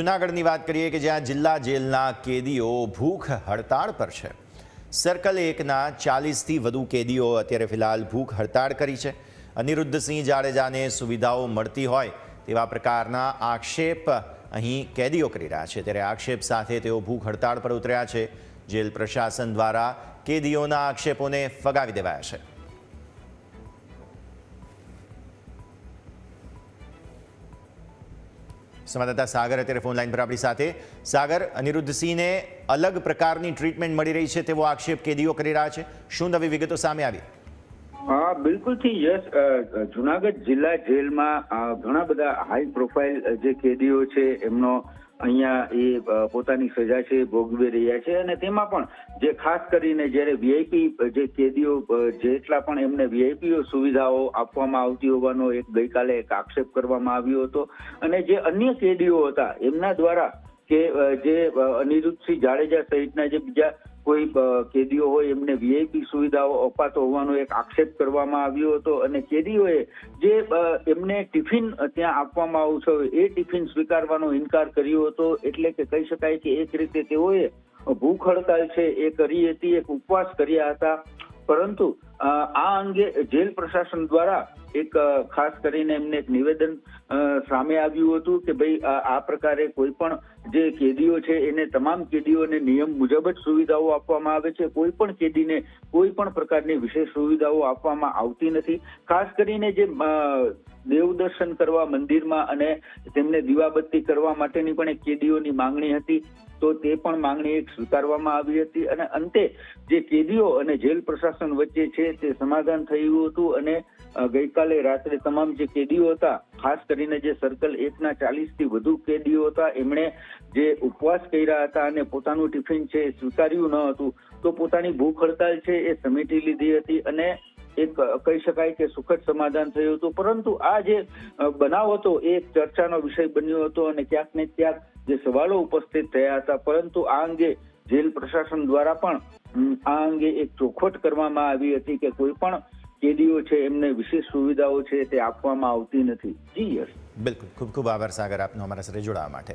જુનાગઢની વાત કરીએ કે જ્યાં જિલ્લા જેલના કેદીઓ ભૂખ હડતાળ પર છે. સર્કલ એકના ચાલીસથી વધુ કેદીઓ અત્યારે ફિલહાલ ભૂખ હડતાળ કરી છે. અનિરુદ્ધસિંહ જાડેજાને સુવિધાઓ મળતી હોય તેવા પ્રકારના આક્ષેપ અહીં કેદીઓ કરી રહ્યા છે. ત્યારે આક્ષેપ સાથે તેઓ ભૂખ હડતાળ પર ઉતર્યા છે. જેલ પ્રશાસન દ્વારા કેદીઓના આક્ષેપોને ફગાવી દેવાયા છે. સંવાદદાતા સાગર અત્યારે ફોન લાઈન પર આપણી સાથે. સાગર અનિરુદ્ધસિંહને અલગ પ્રકારની ટ્રીટમેન્ટ મળી રહી છે તેવો આક્ષેપ કેદીઓ કરી રહ્યા છે. શું નવી વિગતો સામે આવી? હા, બિલકુલથી યસ જુનાગઢ જિલ્લા જેલમાં ઘણા બધા હાઈ પ્રોફાઇલ જે કેદીઓ છે, એમનો અહીંયા એ પોતાની સજા છે, ભોગવી રહ્યા છે અને તેમાં પણ જે ખાસ કરીને જ્યારે વીઆઈપી જે કેદીઓ જેટલા પણ એમને વીઆઈપીઓ સુવિધાઓ આપવામાં આવતી હોવાનો એક ગઈકાલે એક આક્ષેપ કરવામાં આવ્યો હતો અને જે અન્ય કેદીઓ હતા, એમના દ્વારા કે જે અનિરુદ્ધસિંહ જાડેજા સહિતના જે બીજા કોઈ કેદીઓ હોય, એમને વીઆઈપી સુવિધાઓ અપાતો હોવાનો એક આક્ષેપ કરવામાં આવ્યો હતો અને કેદીઓએ જે એમને ટિફિન ત્યાં આપવામાં આવશે એ ટિફિન સ્વીકારવાનો ઇનકાર કર્યો હતો. એટલે કે કહી શકાય કે એક રીતે તેઓએ ભૂખ હડતાલ છે એ કરી હતી, એક ઉપવાસ કર્યા હતા. પરંતુ આ અંગે જેલ પ્રશાસન દ્વારા એક ખાસ કરીને એમને એક નિવેદન સામે આવ્યું હતું કે ભાઈ આ પ્રકારે કોઈ પણ જે કેદીઓ છે એને તમામ કેદીઓને નિયમ મુજબ જ સુવિધાઓ આપવામાં આવે છે. કોઈ પણ કેદીને કોઈ પણ પ્રકારની વિશેષ સુવિધાઓ આપવામાં આવતી નથી. ખાસ કરીને જે દર્શન કરવા મંદિરમાં અને તેમને દીવાબત્તી કરવા માટેની પણ એક કેદીઓની માંગણી હતી, તો તે પણ માંગણી એક સ્વીકારવામાં આવી હતી અને અંતે જે કેદીઓ અને જેલ પ્રશાસન વચ્ચે છે તે સમાધાન થયું હતું અને ગઈકાલે રાત્રે તમામ જે કેદીઓ હતા, ખાસ કરીને જે સર્કલ એકના ચાલીસથી વધુ કેદીઓ હતા, એમણે જે ઉપવાસ કર્યા હતા અને પોતાનું ટિફિન છે એ સ્વીકાર્યું ન હતું, તો પોતાની ભૂખ હડતાલ છે એ સમેટી લીધી હતી અને એક કહી શકાય કે સુખદ સમાધાન થયું હતું. પરંતુ આ જે બનાવ હતો એ ચર્ચાનો વિષય બન્યો હતો અને ક્યાંક ને ક્યાંક જે સવાલો ઉપસ્થિત થયા હતા. પરંતુ આ અંગે જેલ પ્રશાસન દ્વારા પણ આ અંગે એક ચોખવટ કરવામાં આવી હતી કે કોઈ પણ કેદીઓ છે, એમને વિશેષ સુવિધાઓ છે તે આપવામાં આવતી નથી. જી યસ બિલકુલ. ખૂબ ખૂબ આભાર સાગર આપનો અમારા સાથે જોડાવા માટે.